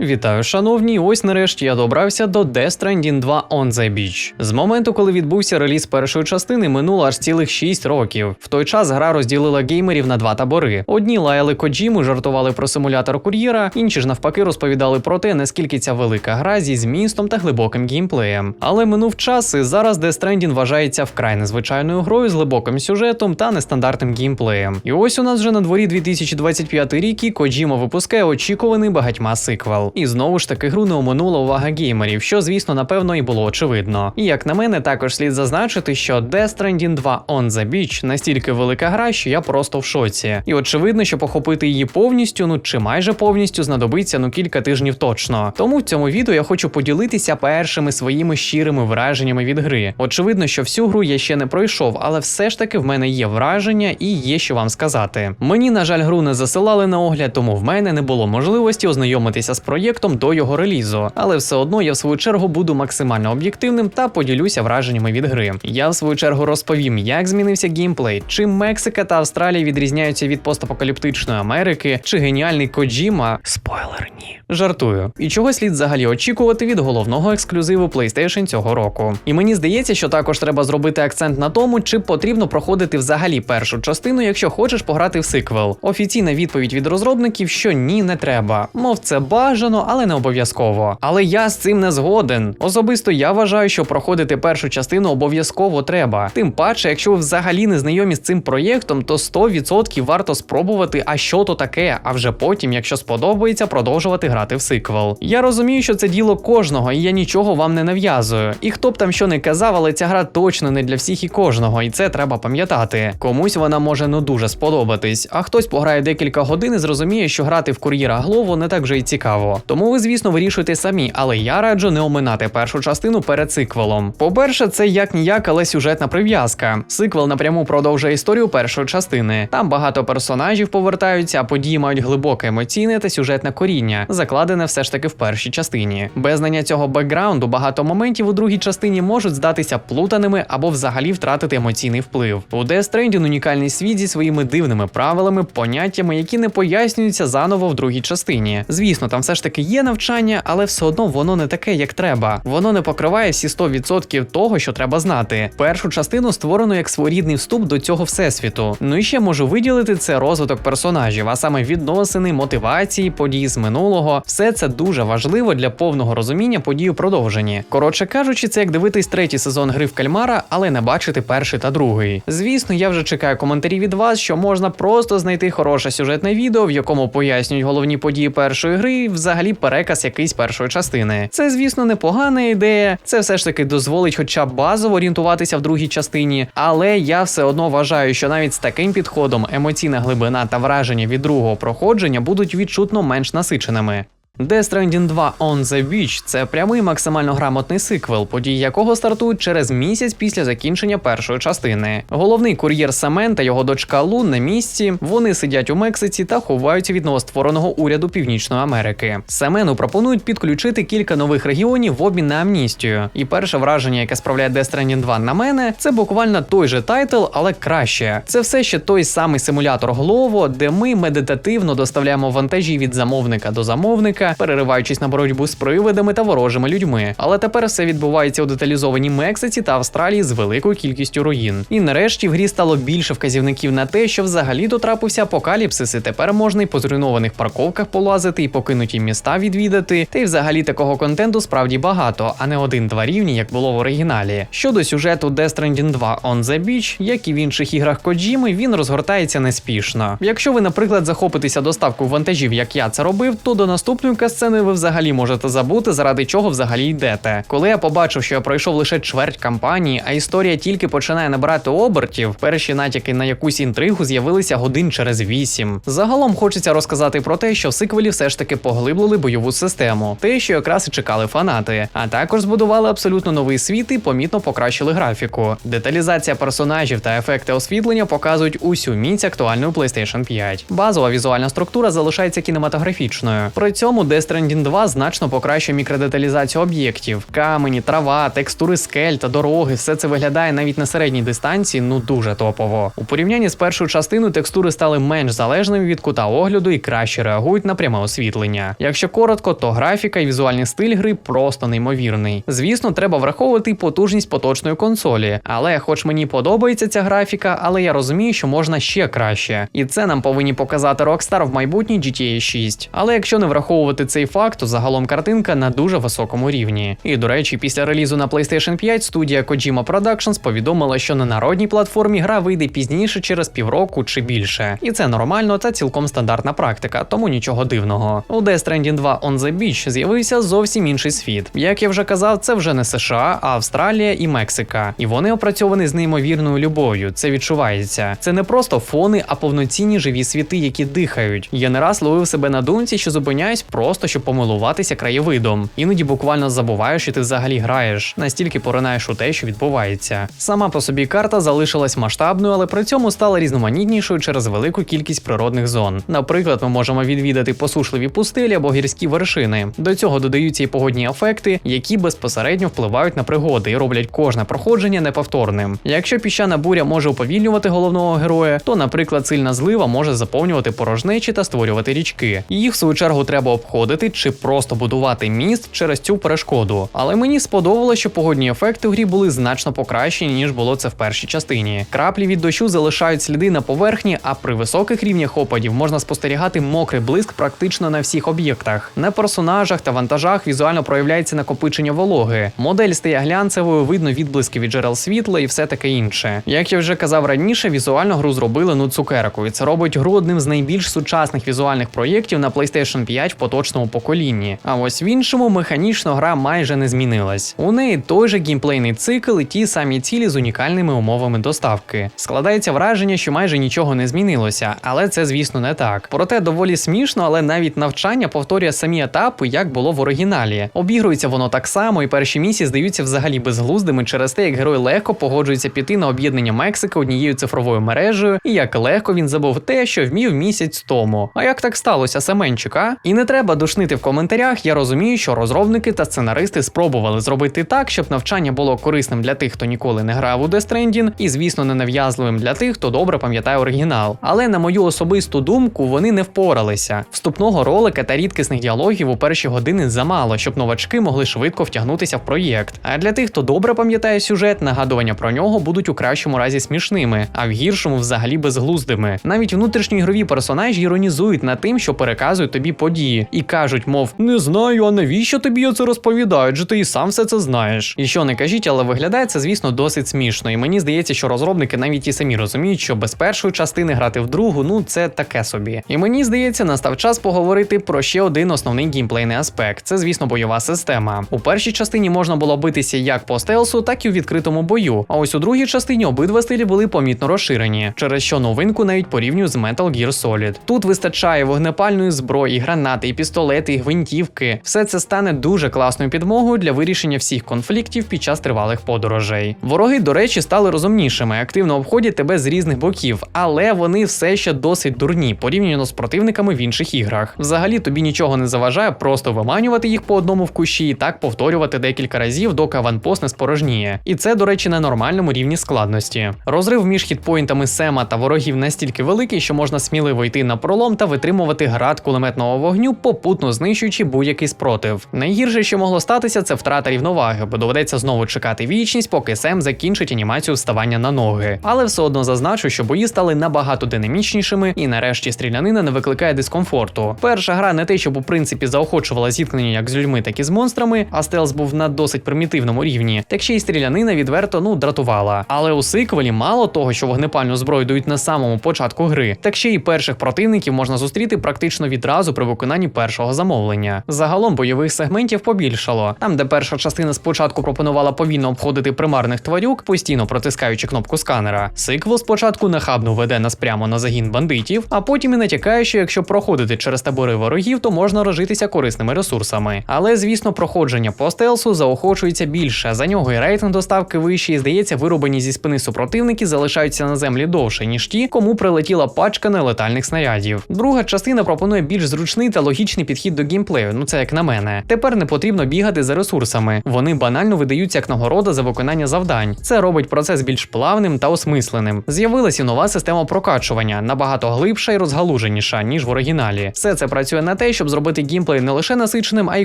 Вітаю, шановні! Ось нарешті я добрався до Death Stranding 2 On the Beach. З моменту, коли відбувся реліз першої частини, минуло аж цілих 6 років. В той час гра розділила геймерів на два табори. Одні лаяли Коджіму, жартували про симулятор кур'єра, інші ж навпаки розповідали про те, наскільки ця велика гра зі змістом та глибоким геймплеєм. Але минув час, і зараз Death Stranding вважається вкрай незвичайною грою з глибоким сюжетом та нестандартним геймплеєм. І ось у нас вже на дворі 2025 рік і Коджіма випускає очікуваний багатьма сиквел. І знову ж таки гру не оминула увага геймерів, що звісно напевно і було очевидно. І як на мене, також слід зазначити, що Death Stranding 2 On the Beach настільки велика гра, що я просто в шоці. І очевидно, що охопити її повністю, ну чи майже повністю, знадобиться ну кілька тижнів точно. Тому в цьому відео я хочу поділитися першими своїми щирими враженнями від гри. Очевидно, що всю гру я ще не пройшов, але все ж таки в мене є враження і є що вам сказати. Мені, на жаль, гру не засилали на огляд, тому в мене не було можливості ознайомитися з проєктом до його релізу, але все одно я в свою чергу буду максимально об'єктивним та поділюся враженнями від гри. Я в свою чергу розповім, як змінився геймплей, чим Мексика та Австралія відрізняються від постапокаліптичної Америки, чи геніальний Коджіма. Спойлер, ні. Жартую. І чого слід взагалі очікувати від головного ексклюзиву PlayStation цього року. І мені здається, що також треба зробити акцент на тому, чи потрібно проходити взагалі першу частину, якщо хочеш пограти в сиквел. Офіційна відповідь від розробників, що ні, не треба. Мов це бажано, але не обов'язково. Але я з цим не згоден. Особисто я вважаю, що проходити першу частину обов'язково треба. Тим паче, якщо ви взагалі не знайомі з цим проєктом, то 100% варто спробувати, а що то таке, а вже потім, якщо сподобається, продовжувати грати в сиквел. Я розумію, що це діло кожного, і я нічого вам не нав'язую. І хто б там що не казав, але ця гра точно не для всіх і кожного, і це треба пам'ятати. Комусь вона може ну дуже сподобатись, а хтось пограє декілька годин і зрозуміє, що грати в кур'єра Глову не так вже й цікаво. Тому ви, звісно, вирішуйте самі, але я раджу не оминати першу частину перед сиквелом. По-перше, це як ніяк, але сюжетна прив'язка. Сиквел напряму продовжує історію першої частини. Там багато персонажів повертаються, а події мають глибоке емоційне та сюжетне коріння, закладене все ж таки в першій частині. Без знання цього бекграунду багато моментів у другій частині можуть здатися плутаними або взагалі втратити емоційний вплив. У Death Stranding унікальний світ зі своїми дивними правилами, поняттями, які не пояснюються заново в другій частині. Звісно, там все ж таки є навчання, але все одно воно не таке, як треба. Воно не покриває всі 100% того, що треба знати. Першу частину створено як своєрідний вступ до цього всесвіту. Ну і ще можу виділити це розвиток персонажів, а саме відносини, мотивації, події з минулого. Все це дуже важливо для повного розуміння подій у продовженні. Коротше кажучи, це як дивитись третій сезон гри в кальмара, але не бачити перший та другий. Звісно, я вже чекаю коментарі від вас, що можна просто знайти хороше сюжетне відео, в якому пояснюють головні події першої гри, і взагалі переказ якийсь першої частини. Це, звісно, непогана ідея. Це все ж таки дозволить, хоча б базово орієнтуватися в другій частині, але я все одно вважаю, що навіть з таким підходом емоційна глибина та враження від другого проходження будуть відчутно менш насиченими. Death Stranding 2 On the Beach – це прямий максимально грамотний сиквел, події якого стартують через місяць після закінчення першої частини. Головний кур'єр Семен та його дочка Лу на місці. Вони сидять у Мексиці та ховаються від новоствореного уряду Північної Америки. Семену пропонують підключити кілька нових регіонів в обмін на амністію. І перше враження, яке справляє Death Stranding 2 на мене, це буквально той же тайтл, але краще. Це все ще той самий симулятор Глово, де ми медитативно доставляємо вантажі від замовника до замовника перериваючись на боротьбу з привидами та ворожими людьми. Але тепер все відбувається у деталізованій Мексиці та Австралії з великою кількістю руїн. І нарешті в грі стало більше вказівників на те, що взагалі дотрапився апокаліпсис, і тепер можна й по зруйнованих парковках полазити, і покинуті міста відвідати. Та й взагалі такого контенту справді багато, а не один-два рівні, як було в оригіналі. Щодо сюжету Death Stranding 2 On the Beach, як і в інших іграх Коджіми, він розгортається неспішно. Якщо ви, наприклад, захопитеся доставкою вантажів, як я це робив, то до наступної сцени ви взагалі можете забути, заради чого взагалі йдете. Коли я побачив, що я пройшов лише чверть кампанії, а історія тільки починає набирати обертів, перші натяки на якусь інтригу з'явилися годин через вісім. Загалом хочеться розказати про те, що в сиквелі все ж таки поглиблили бойову систему, те, що якраз і чекали фанати, а також збудували абсолютно новий світ і помітно покращили графіку. Деталізація персонажів та ефекти освітлення показують усю міць актуальної PlayStation 5. Базова візуальна структура залишається кінематографічною. При цьому цілому Death Stranding 2 значно покращує мікродеталізацію об'єктів. Камені, трава, текстури скель та дороги, все це виглядає навіть на середній дистанції ну дуже топово. У порівнянні з першою частиною текстури стали менш залежними від кута огляду і краще реагують на пряме освітлення. Якщо коротко, то графіка і візуальний стиль гри просто неймовірний. Звісно, треба враховувати потужність поточної консолі, але хоч мені подобається ця графіка, але я розумію, що можна ще краще. І це нам повинні показати Rockstar в майбутній GTA 6. Але якщо не враховувати цей факт, то загалом картинка на дуже високому рівні. І до речі, після релізу на PlayStation 5 студія Kojima Productions повідомила, що на народній платформі гра вийде пізніше через півроку чи більше. І це нормально та цілком стандартна практика, тому нічого дивного. У Death Stranding 2 On the Beach з'явився зовсім інший світ. Як я вже казав, це вже не США, а Австралія і Мексика. І вони опрацьовані з неймовірною любов'ю. Це відчувається. Це не просто фони, а повноцінні живі світи, які дихають. Я не раз ловив себе на думці, що зупиняюсь просто щоб помилуватися краєвидом. Іноді буквально забуваєш, що ти взагалі граєш, настільки поринаєш у те, що відбувається. Сама по собі карта залишилась масштабною, але при цьому стала різноманітнішою через велику кількість природних зон. Наприклад, ми можемо відвідати посушливі пустелі або гірські вершини. До цього додаються і погодні ефекти, які безпосередньо впливають на пригоди і роблять кожне проходження неповторним. Якщо піщана буря може уповільнювати головного героя, то, наприклад, сильна злива може заповнювати порожнечі та створювати річки. Їх в свою чергу треба обходити чи просто будувати міст через цю перешкоду. Але мені сподобалося, що погодні ефекти в грі були значно покращені, ніж було це в першій частині. Краплі від дощу залишають сліди на поверхні, а при високих рівнях опадів можна спостерігати мокрий блиск практично на всіх об'єктах. На персонажах та вантажах візуально проявляється накопичення вологи. Модель стає глянцевою, видно відблиски від джерел світла і все таке інше. Як я вже казав раніше, візуально гру зробили ну цукерку, і це робить гру одним з найбільш сучасних візуальних проєктів на PlayStation 5 в поточному поколінні. А ось в іншому механічно гра майже не змінилась. У неї той же геймплейний цикл і ті самі цілі з унікальними умовами доставки. Складається враження, що майже нічого не змінилося, але це, звісно, не так. Проте доволі смішно, але навіть навчання повторює самі етапи, як було в оригіналі. Обігрується воно так само, і перші місії здаються взагалі безглуздими через те, як герой легко погоджується піти на об'єднання Мексики однією цифровою мережею, і як легко він забув те, що вмів місяць тому. А як так сталося, Семенчик, а? І не треба душнити в коментарях. Я розумію, що розробники та сценаристи спробували зробити так, щоб навчання було корисним для тих, хто ніколи не грав у Death Stranding, і, звісно, не нав'язливим для тих, хто добре пам'ятає оригінал. Але на мою особисту думку, вони не впоралися. Вступного ролика та рідкісних діалогів у перші години замало, щоб новачки могли швидко втягнутися в проєкт. А для тих, хто добре пам'ятає сюжет, нагадування про нього будуть у кращому разі смішними, а в гіршому взагалі безглуздими. Навіть внутрішньоігрові персонажі іронізують над тим, що переказують тобі події, і кажуть, мов не знаю, а навіщо тобі я це розповідають, же ти і сам все це знаєш. І що не кажіть, але виглядає це, звісно, досить смішно. І мені здається, що розробники навіть і самі розуміють, що без першої частини грати в другу, ну це таке собі. І мені здається, настав час поговорити про ще один основний геймплейний аспект. Це, звісно, бойова система. У першій частині можна було битися як по стелсу, так і у відкритому бою. А ось у другій частині обидва стилі були помітно розширені, через що новинку навіть порівнюю з Metal Gear Solid. Тут вистачає вогнепальної зброї, гранати, і пістолети, гвинтівки. Все це стане дуже класною підмогою для вирішення всіх конфліктів під час тривалих подорожей. Вороги, до речі, стали розумнішими, активно обходять тебе з різних боків, але вони все ще досить дурні порівняно з противниками в інших іграх. Взагалі тобі нічого не заважає просто виманювати їх по одному в кущі і так повторювати декілька разів, доки аванпост не спорожніє. І це, до речі, на нормальному рівні складності. Розрив між хітпоінтами Сема та ворогів настільки великий, що можна сміливо йти на пролом та витримувати град кулеметного вогню, попутно знищуючи будь-який спротив. Найгірше, що могло статися, це втрата рівноваги, бо доведеться знову чекати вічність, поки Сем закінчить анімацію вставання на ноги. Але все одно зазначу, що бої стали набагато динамічнішими, і нарешті стрілянина не викликає дискомфорту. Перша гра не те, щоб у принципі заохочувала зіткнення як з людьми, так і з монстрами, а стелс був на досить примітивному рівні, так ще й стрілянина відверто ну дратувала. Але у сиквелі мало того, що вогнепальну зброю дають на самому початку гри, так ще й перших противників можна зустріти практично відразу при виконанні першого замовлення. Загалом бойових сегментів побільшало. Там, де перша частина спочатку пропонувала повільно обходити примарних тварюк, постійно протискаючи кнопку сканера. Сиквел спочатку нахабно веде нас прямо на загін бандитів, а потім і натякає, що якщо проходити через табори ворогів, то можна розжитися корисними ресурсами. Але звісно, проходження по стелсу заохочується більше. За нього і рейтинг доставки вищий, здається, вирубані зі спини супротивники залишаються на землі довше, ніж ті, кому прилетіла пачка нелетальних снарядів. Друга частина пропонує більш зручний та логічний логічний підхід до геймплею, ну це як на мене. Тепер не потрібно бігати за ресурсами. Вони банально видаються як нагорода за виконання завдань. Це робить процес більш плавним та осмисленим. З'явилася нова система прокачування, набагато глибша і розгалуженіша, ніж в оригіналі. Все це працює на те, щоб зробити геймплей не лише насиченим, а й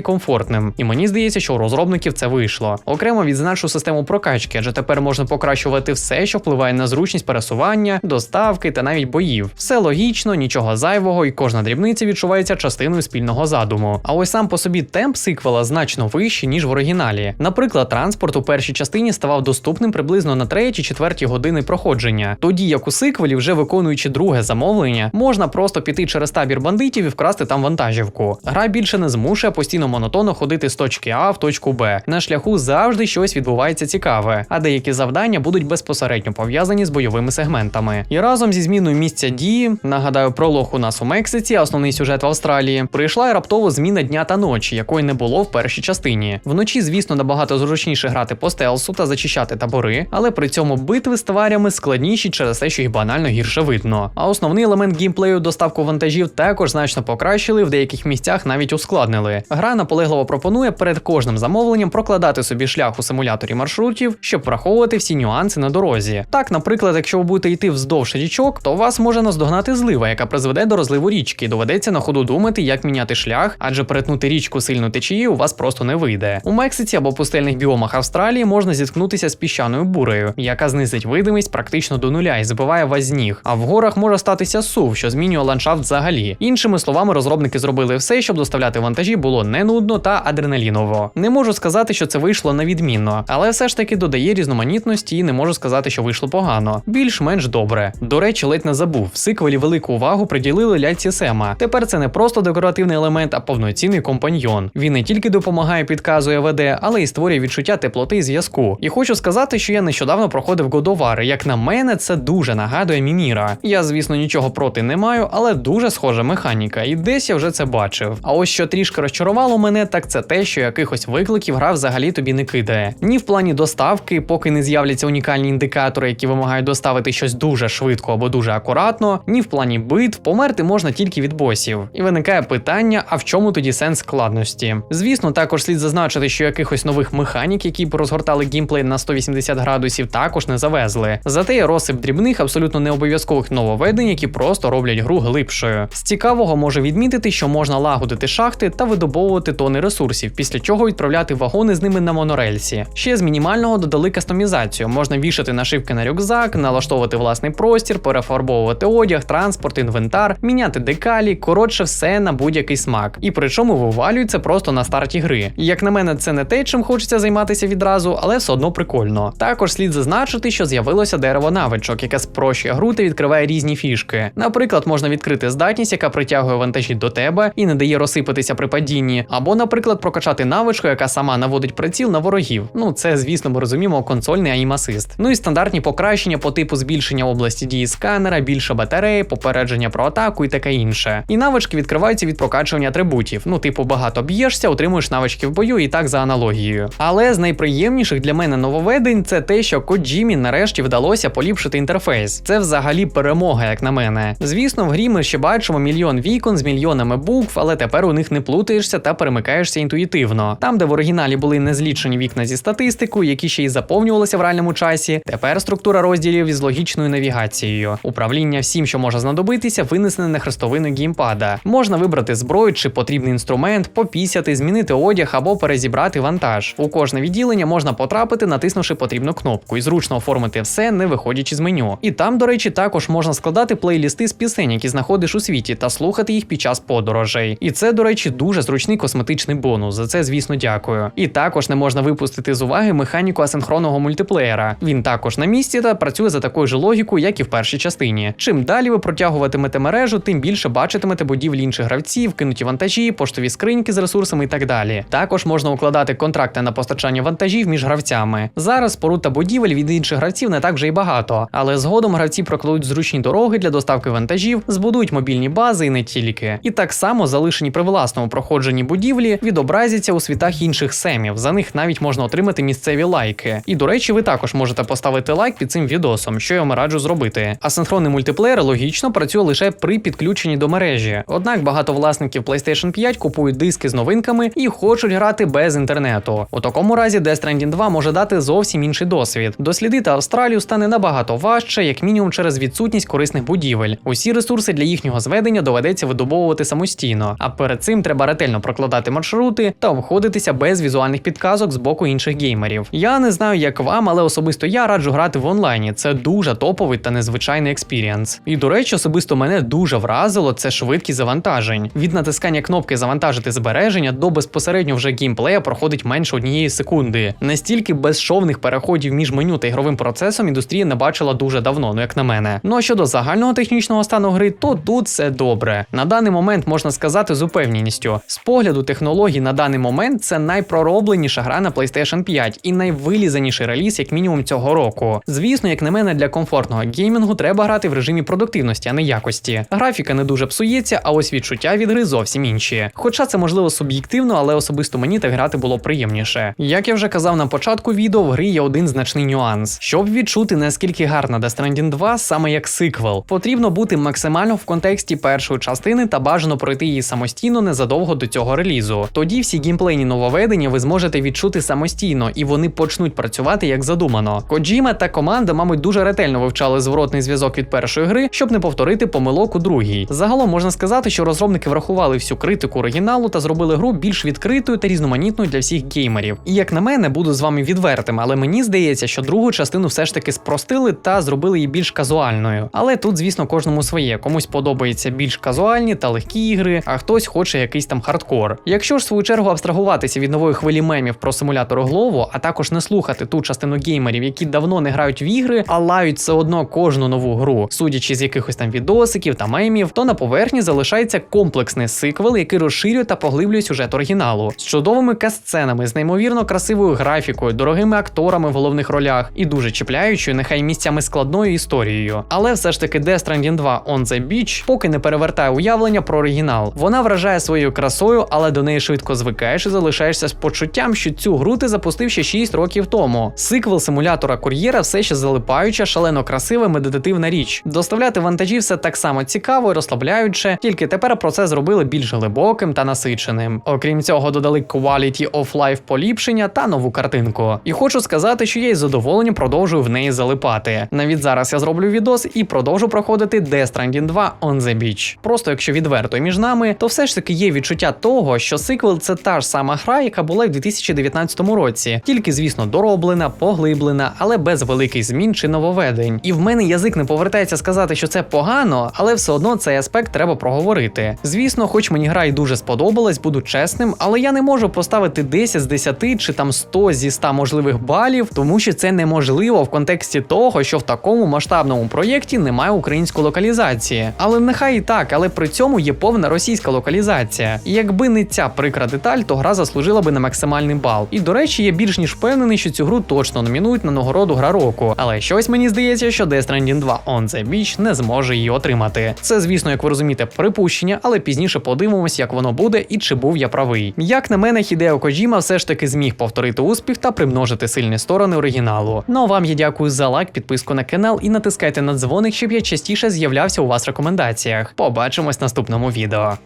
комфортним. І мені здається, що у розробників це вийшло. Окремо відзначу систему прокачки, адже тепер можна покращувати все, що впливає на зручність пересування, доставки та навіть боїв. Все логічно, нічого зайвого, і кожна дрібниця відчувається частиною спільного задуму. А ось сам по собі темп сиквела значно вищий, ніж в оригіналі. Наприклад, транспорт у першій частині ставав доступним приблизно на 3 чи 4 години проходження. Тоді як у сиквелі, вже виконуючи друге замовлення, можна просто піти через табір бандитів і вкрасти там вантажівку. Гра більше не змушує постійно монотонно ходити з точки А в точку Б. На шляху завжди щось відбувається цікаве, а деякі завдання будуть безпосередньо пов'язані з бойовими сегментами. І разом зі зміною місця дії, нагадаю, пролог у нас у Мексиці, основний сюжет в Австралії, прийшла і раптово зміна дня та ночі, якої не було в першій частині. Вночі, звісно, набагато зручніше грати по стелсу та зачищати табори, але при цьому битви з тварями складніші через те, що їх банально гірше видно. А основний елемент геймплею доставку вантажів також значно покращили, в деяких місцях навіть ускладнили. Гра наполегливо пропонує перед кожним замовленням прокладати собі шлях у симуляторі маршрутів, щоб враховувати всі нюанси на дорозі. Так, наприклад, якщо ви будете йти вздовж річок, то вас може наздогнати злива, яка призведе до розливу річки. Доведеться на ходу думати, як міняти шлях, адже перетнути річку сильно течії у вас просто не вийде. У Мексиці або пустельних біомах Австралії можна зіткнутися з піщаною бурею, яка знизить видимість практично до нуля і збиває вас з ніг. А в горах може статися сув, що змінює ландшафт взагалі. Іншими словами, розробники зробили все, щоб доставляти вантажі було не нудно та адреналіново. Не можу сказати, що це вийшло на відмінно, але все ж таки додає різноманітності і не можу сказати, що вийшло погано. Більш-менш добре. До речі, ледь не забув. В сиквелі велику увагу приділили ляльці Сема. Тепер це не просто декоративний елемент, а повноцінний компаньйон. Він не тільки допомагає, підказує веде, але й створює відчуття теплоти і зв'язку. І хочу сказати, що я нещодавно проходив Годовар. Як на мене, це дуже нагадує Міміра. Я, звісно, нічого проти не маю, але дуже схожа механіка, і десь я вже це бачив. А ось що трішки розчарувало мене, так це те, що якихось викликів гра взагалі тобі не кидає. Ні в плані доставки, поки не з'являться унікальні індикатори, які вимагають доставити щось дуже швидко або дуже акуратно, ні в плані битв, померти можна тільки від босів. І виникає питання: а в чому тоді сенс складності? Звісно, також слід зазначити, що якихось нових механік, які б розгортали геймплей на 180 градусів, також не завезли. Зате є розсип дрібних, абсолютно не обов'язкових нововведень, які просто роблять гру глибшою. З цікавого може відмітити, що можна лагодити шахти та видобовувати тони ресурсів, після чого відправляти вагони з ними на монорельсі. Ще з мінімального додали кастомізацію. Можна вішати нашивки на рюкзак, налаштовувати власний простір, перефарбовувати одяг, транспорт, інвентар, міняти декалі, коротше, все на будь-який смак. І причому вивалюється просто на старті гри. І як на мене, це не те, чим хочеться займатися відразу, але все одно прикольно. Також слід зазначити, що з'явилося дерево навичок, яке спрощує гру та відкриває різні фішки. Наприклад, можна відкрити здатність, яка притягує вантажі до тебе і не дає розсипатися при падінні, або, наприклад, прокачати навичку, яка сама наводить приціл на ворогів. Ну це, звісно, ми розуміємо, консольний аїм-асист. Ну і стандартні покращення по типу збільшення області дії сканера, більше батареї, попередження про атаку і таке інше. І навички відкриваються від прокачування атрибутів. Ну, типу, багато б'єшся, отримуєш навички в бою і так за аналогією. Але з найприємніших для мене нововведень це те, що Коджімі нарешті вдалося поліпшити інтерфейс. Це взагалі перемога, як на мене. Звісно, в грі ми ще бачимо мільйон вікон з мільйонами букв, але тепер у них не плутаєшся та перемикаєшся інтуїтивно. Там, де в оригіналі були незлічені вікна зі статистикою, які ще й заповнювалися в реальному часі. Тепер структура розділів із логічною навігацією. Управління всім, що може знадобитися, винесене на хрестовину геймпада. Можна вибрати зброю чи потрібний інструмент, попісяти, змінити одяг або перезібрати вантаж. У кожне відділення можна потрапити, натиснувши потрібну кнопку, і зручно оформити все, не виходячи з меню. І там, до речі, також можна складати плейлісти з пісень, які знаходиш у світі, та слухати їх під час подорожей. І це, до речі, дуже зручний косметичний бонус. За це, звісно, дякую. І також не можна випустити з уваги механіку асинхронного мультиплеєра. Він також на місці та працює за такою ж логікою, як і в першій частині. Чим далі ви протягуватимете мережу, тим більше бачитимете будівлі інших гравців, кинуті вантажі, поштові скриньки з ресурсами і так далі. Також можна укладати контракти на постачання вантажів між гравцями. Зараз споруд та будівель від інших гравців не так вже й багато, але згодом гравці прокладуть зручні дороги для доставки вантажів, збудують мобільні бази і не тільки. І так само залишені при власному проходженні будівлі відобразяться у світах інших семів. За них навіть можна отримати місцеві лайки. І до речі, ви також можете поставити лайк під цим відосом, що я вам раджу зробити. Асинхронний мультиплеєр логічно працює лише при підключенні до мережі. Однак багато власників власників PlayStation 5 купують диски з новинками і хочуть грати без інтернету. У такому разі Death Stranding 2 може дати зовсім інший досвід. Дослідити Австралію стане набагато важче, як мінімум через відсутність корисних будівель. Усі ресурси для їхнього зведення доведеться видобовувати самостійно. А перед цим треба ретельно прокладати маршрути та обходитися без візуальних підказок з боку інших геймерів. Я не знаю, як вам, але особисто я раджу грати в онлайні. Це дуже топовий та незвичайний експірієнс. І до речі, особисто мене дуже вразило це швидкість завантажень. Від натискання кнопки завантажити збереження до безпосередньо вже геймплея проходить менше однієї секунди. Настільки безшовних переходів між меню та ігровим процесом індустрія не бачила дуже давно, ну як на мене. Ну а щодо загального технічного стану гри, то тут все добре. На даний момент можна сказати з упевненістю. З погляду технологій на даний момент це найпроробленіша гра на PlayStation 5 і найвилізаніший реліз, як мінімум цього року. Звісно, як на мене, для комфортного геймінгу треба грати в режимі продуктивності, а не якості. Графіка не дуже псується, а ось відчуття від гри зовсім інші. Хоча це можливо суб'єктивно, але особисто мені так грати було приємніше. Як я вже казав на початку відео, в грі є один значний нюанс. Щоб відчути наскільки гарна Death Stranding 2, саме як сиквел, потрібно бути максимально в контексті першої частини та бажано пройти її самостійно незадовго до цього релізу. Тоді всі геймплейні нововведення ви зможете відчути самостійно, і вони почнуть працювати як задумано. Коджіма та команда, мабуть, дуже ретельно вивчали зворотний зв'язок від першої гри, щоб не повторити помилок у другій. Загалом можна сказати, що розробники врахували всю критику оригіналу та зробили гру більш відкритою та різноманітною для всіх геймерів. І як на мене, буду з вами відвертим, але мені здається, що другу частину все ж таки спростили та зробили її більш казуальною. Але тут, звісно, кожному своє. Комусь подобається більш казуальні та легкі ігри, а хтось хоче якийсь там хардкор. Якщо ж в свою чергу абстрагуватися від нової хвилі мемів про симулятор голову, а також не слухати ту частину геймерів, які давно не грають в ігри, а лають все одно кожну нову гру, судячи з якихось там відосиків та мемів, то на поверхні залишається комплексний сиквел, який розширює та поглиблює сюжет оригіналу з чудовими касценами, з неймовірно красивою графікою, дорогими акторами в головних ролях і дуже чіпляючою, нехай місцями складною історією. Але все ж таки Death Stranding 2 On The Beach поки не перевертає уявлення про оригінал. Вона вражає своєю красою, але до неї швидко звикаєш і залишаєшся з почуттям, що цю гру ти запустив ще 6 років тому. Сиквел симулятора кур'єра все ще залипаюча, шалено красива медитативна річ. Доставляти вантажі все так само цікаво і розслабляюче, тільки тепер про процес зробили більш глибоким та насиченим. Окрім цього, додали quality of life поліпшення та нову картинку. І хочу сказати, що я із задоволенням продовжую в неї залипати. Навіть зараз я зроблю відос і продовжу проходити Death Stranding 2 On The Beach. Просто якщо відверто між нами, то все ж таки є відчуття того, що сиквел це та ж сама гра, яка була в 2019 році, тільки, звісно, дороблена, поглиблена, але без великих змін чи нововведень. І в мене язик не повертається сказати, що це погано, але все одно цей аспект треба проговорити. Звісно, хоч мені гра і дуже сподобалась, буду чесним, але я не можу поставити 10 з 10 чи там 100 зі 100 можливих балів, тому що це неможливо в контексті того, що в такому масштабному проєкті немає української локалізації. Але нехай і так, але при цьому є повна російська локалізація. І якби не ця прикра деталь, то гра заслужила би на максимальний бал. І до речі, я більш ніж впевнений, що цю гру точно номінують на нагороду гра року. Але щось мені здається, що Death Stranding 2 On The Beach не зможе її отримати. Це, звісно, як ви розумієте, припущення, але пізніше подивимось, як воно буде і чи був я правий. Як на мене, Хідео Коджіма все ж таки зміг повторити успіх та примножити сильні сторони оригіналу. Ну а вам я дякую за лайк, підписку на канал і натискайте на дзвоник, щоб я частіше з'являвся у вас в рекомендаціях. Побачимось в наступному відео.